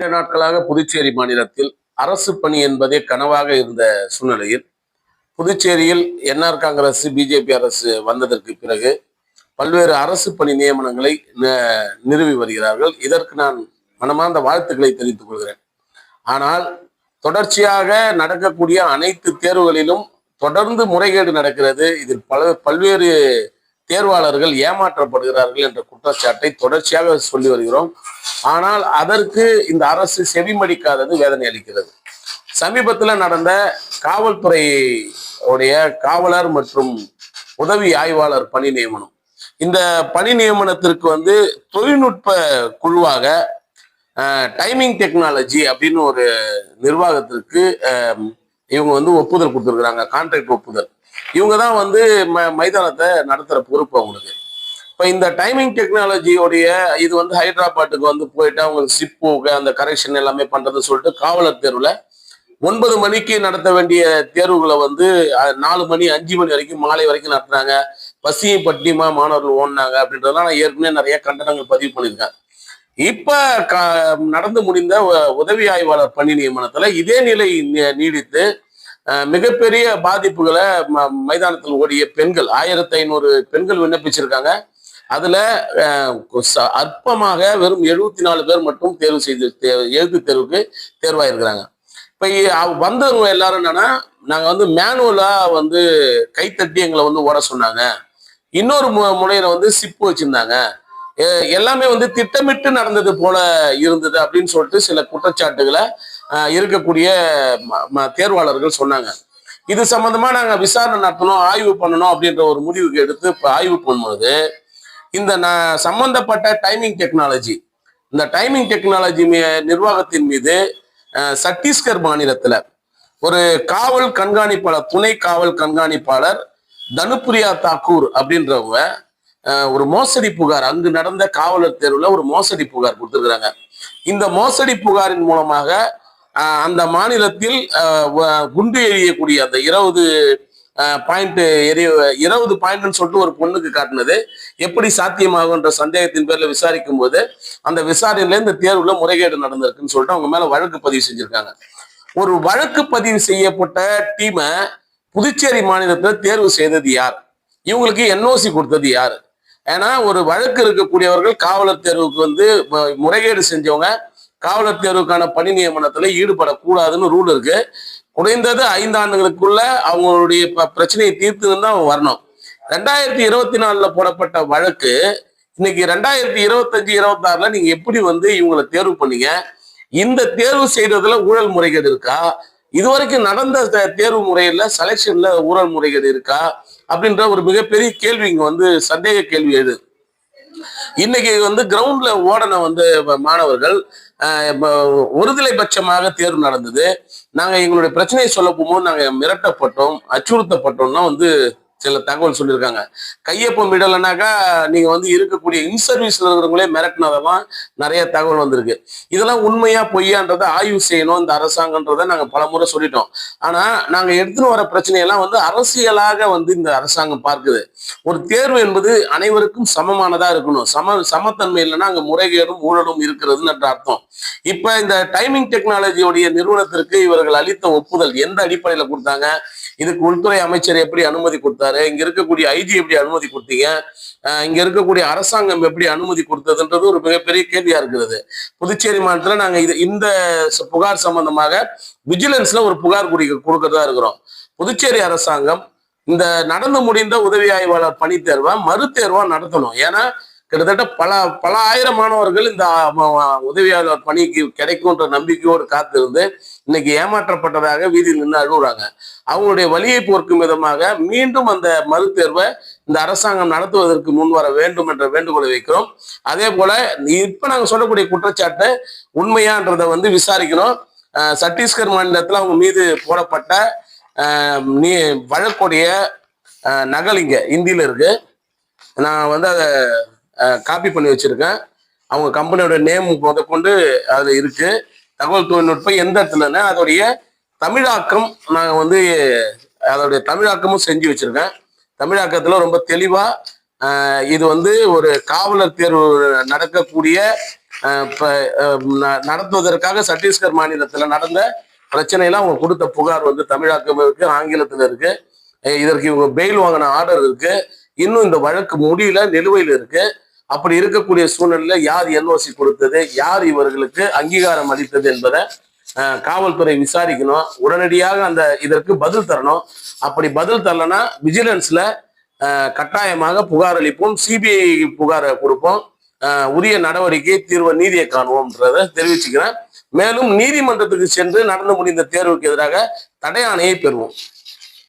நீண்ட நாட்களாக புதுச்சேரி மாநிலத்தில் அரசு பணி என்பதே கனவாக இருந்த சூழ்நிலையில் புதுச்சேரியில் என்ஆர் காங்கிரஸ் பிஜேபி அரசு வந்ததற்கு பிறகு பல்வேறு அரசு பணி நியமனங்களை ந- நிறுவி வருகிறார்கள். இதற்கு நான் மனமார்ந்த வாழ்த்துக்களை தெரிவித்துக் கொள்கிறேன். ஆனால் தொடர்ச்சியாக நடக்கக்கூடிய அனைத்து தேர்வுகளிலும் தொடர்ந்து முறைகேடு நடக்கிறது. இதில் பல பல்வேறு தேர்வாளர்கள் ஏமாற்றப்படுகிறார்கள் என்ற குற்றச்சாட்டை தொடர்ச்சியாக சொல்லி வருகிறோம். ஆனால் அதற்கு இந்த அரசு செவிமடிக்காதது வேதனை அளிக்கிறது. சமீபத்தில் நடந்த காவல்துறை உடைய காவலர் மற்றும் உதவி ஆய்வாளர் பணி நியமனம். இந்த பணி நியமனத்திற்கு வந்து தொழில்நுட்ப குழுவாக டைமிங் டெக்னாலஜி அப்படின்னு ஒரு நிர்வாகத்திற்கு இவங்க வந்து ஒப்புதல் கொடுத்துருக்குறாங்க கான்ட்ராக்ட் ஒப்புதல். இவங்க தான் வந்து ம மைதானத்தை நடத்துகிற பொறுப்பு அவங்களுக்கு. இப்போ இந்த டைமிங் டெக்னாலஜியோடைய இது வந்து ஹைதராபாத்துக்கு வந்து போயிட்டு அவங்களுக்கு சிப்பு அந்த கரெக்ஷன் எல்லாமே பண்ணுறதுன்னு சொல்லிட்டு காவலர் தேர்வில் ஒன்பது மணிக்கு நடத்த வேண்டிய தேர்வுகளை வந்து நாலு மணி அஞ்சு மணி வரைக்கும் மாலை வரைக்கும் நடத்துனாங்க பசியும் பட்டினியுமா மாணவர்கள் ஓடினாங்க அப்படின்றதெல்லாம் நான் ஏற்கனவே நிறைய கண்டனங்கள் பதிவு பண்ணியிருக்கேன். இப்ப க- நடந்து முடிந்த உதவி ஆய்வாளர் பணி நியமனத்துல இதே நிலை நீ- நீடித்து மிகப்பெரிய பாதிப்புகளை ம- மைதானத்தில் ஓடிய பெண்கள் ஆயிரத்தி ஐநூறு பெண்கள் விண்ணப்பிச்சிருக்காங்க. அதுல அஹ், அற்பமாக வெறும் எழுபத்தி நாலு பேர் மட்டும் தேர்வு செய்து தே- எழுத்து தேர்வுக்கு தேர்வாயிருக்கிறாங்க. இப்ப அவ- வந்தவங்க எல்லாரும் என்னன்னா நாங்க வந்து மேனுவலா வந்து கைத்தட்டி எங்களை வந்து ஓட சொன்னாங்க. இன்னொரு மு- முனையில வந்து சிப்பு வச்சிருந்தாங்க. எல்லாமே வந்து திட்டமிட்டு நடந்தது போல இருந்தது அப்படின்னு சொல்லிட்டு சில குற்றச்சாட்டுகளை இருக்கக்கூடிய ம- தேர்வாளர்கள் சொன்னாங்க. இது சம்பந்தமா நாங்க விசாரணை நடத்தணும் ஆய்வு பண்ணணும் அப்படின்ற ஒரு முடிவுக்கு எடுத்து இப்போ ஆய்வு பண்ணும்போது இந்த சம்பந்தப்பட்ட டைமிங் டெக்னாலஜி இந்த டைமிங் டெக்னாலஜி நிர்வாகத்தின் மீது சத்தீஸ்கர் மாநிலத்துல ஒரு காவல் கண்காணிப்பாளர் துணை காவல் கண்காணிப்பாளர் தனுப்பிரியா தாக்கூர் அப்படின்றவங்க ஒரு மோசடி புகார் அங்கு நடந்த காவலர் தேர்வுல ஒரு மோசடி புகார் கொடுத்துருக்குறாங்க. இந்த மோசடி புகாரின் மூலமாக அந்த மாநிலத்தில் குண்டு எறியக்கூடிய அந்த இருபது பாயிண்ட் எரிய இருபது பாயிண்ட்னு சொல்லிட்டு ஒரு பொண்ணுக்கு காட்டினது. எப்படி சாத்தியமாகுன்ற சந்தேகத்தின் பேரில் விசாரிக்கும் போது அந்த விசாரணையில இந்த தேர்வுல முறைகேடு நடந்திருக்குன்னு சொல்லிட்டு அவங்க மேல வழக்கு பதிவு செஞ்சிருக்காங்க. ஒரு வழக்கு பதிவு செய்யப்பட்ட டீமை புதுச்சேரி மாநிலத்தில் தேர்வு செய்தது யார்? இவங்களுக்கு என்ஓசி கொடுத்தது யார்? ஏன்னா ஒரு வழக்கு இருக்கக்கூடியவர்கள் காவலர் தேர்வுக்கு வந்து முறைகேடு செஞ்சவங்க காவலர் தேர்வுக்கான பணி நியமனத்துல ஈடுபடக்கூடாதுன்னு ரூல் இருக்கு. குறைந்தது ஐந்தாண்டுகளுக்குள்ள அவங்களுடைய ப- பிரச்சனையை தீர்த்துன்னு தான் வரணும். ரெண்டாயிரத்தி இருபத்தி நாலுல போடப்பட்ட வழக்கு இன்னைக்கு ரெண்டாயிரத்தி இருபத்தஞ்சு இருபத்தாறுல நீங்க எப்படி வந்து இவங்களை தேர்வு பண்ணீங்க? இந்த தேர்வு செய்ததுல ஊழல் முறைகேடு இருக்கா? இதுவரைக்கும் நடந்த தேர்வு முறையில செலெக்ஷன்ல ஊழல் முறைகேடு இருக்கா? அப்படின்ற ஒரு மிகப்பெரிய கேள்வி இங்க வந்து சந்தேக கேள்வி எழுது இன்னைக்கு வந்து கிரவுண்ட்ல ஓடன வந்து மாணவர்கள் ஒருதலை பட்சமாக தேர்வு நடந்தது. நாங்க எங்களுடைய பிரச்சனையை சொல்ல போகும்போது நாங்க மிரட்டப்பட்டோம் அச்சுறுத்தப்பட்டோம்னா வந்து சில தகவல் சொல்லியிருக்காங்க. கையொப்பம் இடலைனாக்கா நீங்க வந்து இருக்கக்கூடிய இன்சர்வீஸில் இருக்கிறவங்களே மிரட்டினதெல்லாம் நிறைய தகவல் வந்திருக்கு. இதெல்லாம் உண்மையா பொய்யான்றதை ஆய்வு செய்யணும் இந்த அரசாங்கன்றதை நாங்க பலமுறை சொல்லிட்டோம். ஆனா நாங்க எடுத்துன்னு வர பிரச்சனையெல்லாம் வந்து அரசியலாக வந்து இந்த அரசாங்கம் பார்க்குது. ஒரு தேர்வு என்பது அனைவருக்கும் சமமானதா இருக்கணும். சம சமத்தன்மை இல்லைன்னா அங்க முறைகேடும் ஊழலும் இருக்கிறதுன்னு அர்த்தம். இப்ப இந்த டைமிங் டெக்னாலஜியோடைய நிறுவனத்திற்கு இவர்கள் அளித்த ஒப்புதல் எந்த அடிப்படையில கொடுத்தாங்க? இதுக்கு உள்துறை அமைச்சர் எப்படி அனுமதி கொடுத்தாரு? இங்க இருக்கக்கூடிய ஐஜி எப்படி அனுமதி கொடுத்தீங்க? இங்க இருக்கக்கூடிய அரசாங்கம் எப்படி அனுமதி கொடுத்ததுன்றது ஒரு மிகப்பெரிய கேள்வியா இருக்கிறது. புதுச்சேரி மாநிலத்துல நாங்க இது இந்த புகார் சம்பந்தமாக விஜிலன்ஸ்ல ஒரு புகார் குடி கொடுக்கறதா இருக்கிறோம். புதுச்சேரி அரசாங்கம் இந்த நடந்து முடிந்த உதவி ஆய்வாளர் பணி தேர்வை மறு தேர்வா நடத்தணும். ஏன்னா கிட்டத்தட்ட பல பல ஆயிரம் மாணவர்கள் இந்த உதவியாளர் பணிக்கு கிடைக்கும்ன்ற நம்பிக்கையோடு காத்திருந்து இன்னைக்கு ஏமாற்றப்பட்டதாக வீதியில் நின்று அழுகுறாங்க. அவங்களுடைய வழியை போர்க்கும் விதமாக மீண்டும் அந்த மறுதேர்வை இந்த அரசாங்கம் நடத்துவதற்கு முன் வர வேண்டும் என்ற வேண்டுகோளை வைக்கிறோம். அதே போல இப்ப நாங்க சொல்லக்கூடிய குற்றச்சாட்டு உண்மையான்றதை வந்து விசாரிக்கணும் சட்டீஸ்கர் சத்தீஸ்கர் மாநிலத்தில் அவங்க மீது போடப்பட்ட நீ வழக்குடைய நகல் இங்க இந்தியில இருக்கு. நான் வந்து அதை காப்பி பண்ணி வச்சிருக்கேன். அவங்க கம்பெனியோட நேம் முதற்கொண்டு அது இருக்கு. தகவல் தொழில்நுட்பம் எந்த இடத்துலன்னா அதோடைய தமிழாக்கம் நாங்கள் வந்து அதோடைய தமிழாக்கமும் செஞ்சு வச்சிருக்கேன். தமிழாக்கத்தில் ரொம்ப தெளிவாக இது வந்து ஒரு காவலர் தேர்வு நடக்கக்கூடிய நடத்துவதற்காக சத்தீஸ்கர் மாநிலத்தில் நடந்த பிரச்சனையெல்லாம் அவங்க கொடுத்த புகார் வந்து தமிழாக்கம் இருக்கு ஆங்கிலத்தில் இருக்கு. இதற்கு இவங்க பெயில் வாங்கின ஆர்டர் இருக்கு. இன்னும் இந்த வழக்கு முடியல நிலுவையில் இருக்குது அப்படி இருக்கக்கூடிய சூழ்நிலையில யார் என்ஓசி கொடுத்தது யார் இவர்களுக்கு அங்கீகாரம் அளித்தது என்பதை காவல்துறை விசாரிக்கணும். உடனடியாக அந்த இதற்கு பதில் தரணும். அப்படி பதில் தரலன்னா விஜிலன்ஸ்ல கட்டாயமாக புகார் அளிப்போம். சிபிஐ புகாரை கொடுப்போம். உரிய நடவடிக்கை தீர்வு நீதியை காணுவோம்ன்றத தெரிவிச்சுக்கிறேன். மேலும் நீதிமன்றத்துக்கு சென்று நடந்து முடிந்த தேர்வுக்கு எதிராக தடை ஆணையை பெறுவோம்.